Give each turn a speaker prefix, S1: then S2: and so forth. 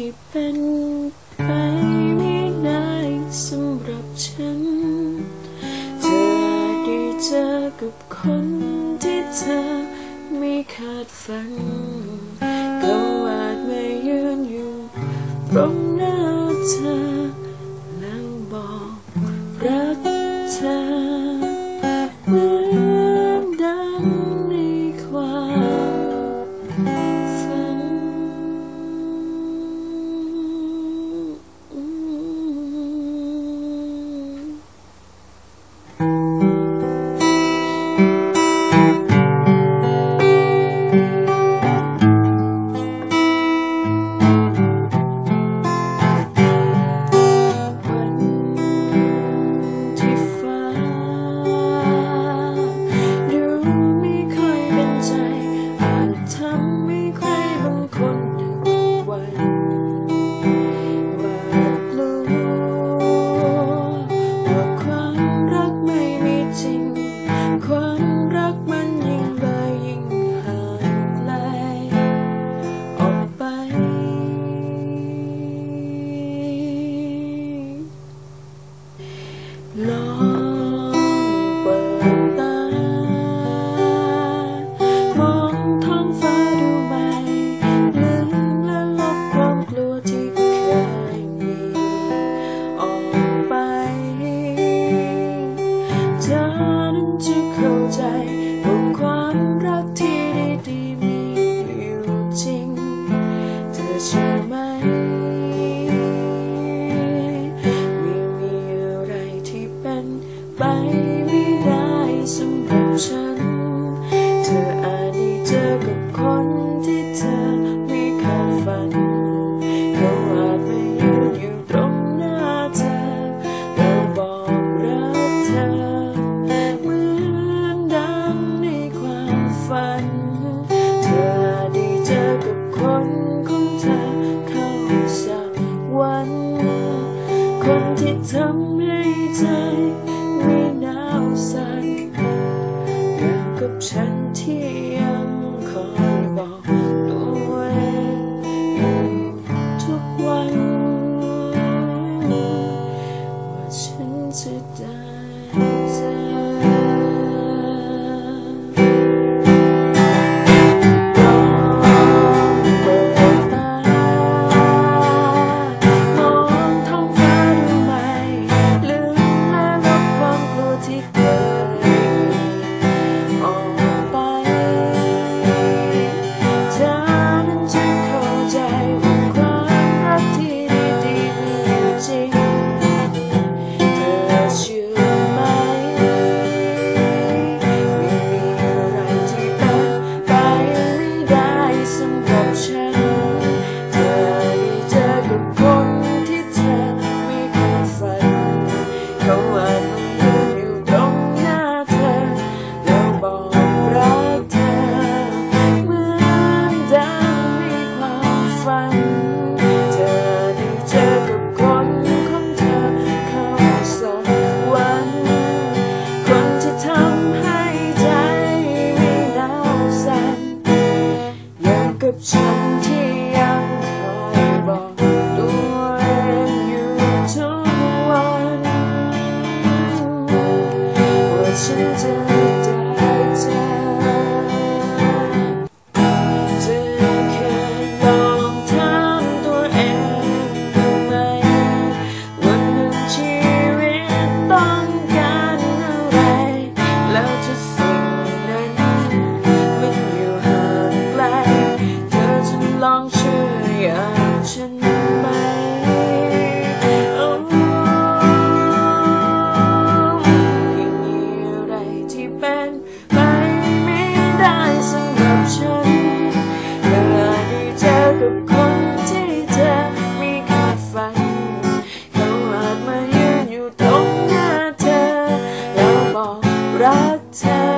S1: ที่เป็นไปไม่ได้สำหรับฉัน เธอได้เจอกับคนที่เธอไม่คาดฝันก็อาจไม่ยืนอยู่ตรงหน้าเธอ ลองเปิดตามองท้งฟ้าดูใหม่ลืมและลบความกลัวที่เคยมีออกไป เธอนั้นจะเข้าใจว่าความรัก ใจไม่หนาวสั่นอยงกับฉันที่ยังคอยบอกตัวเทุกวัน Atlantic. บรักเธอ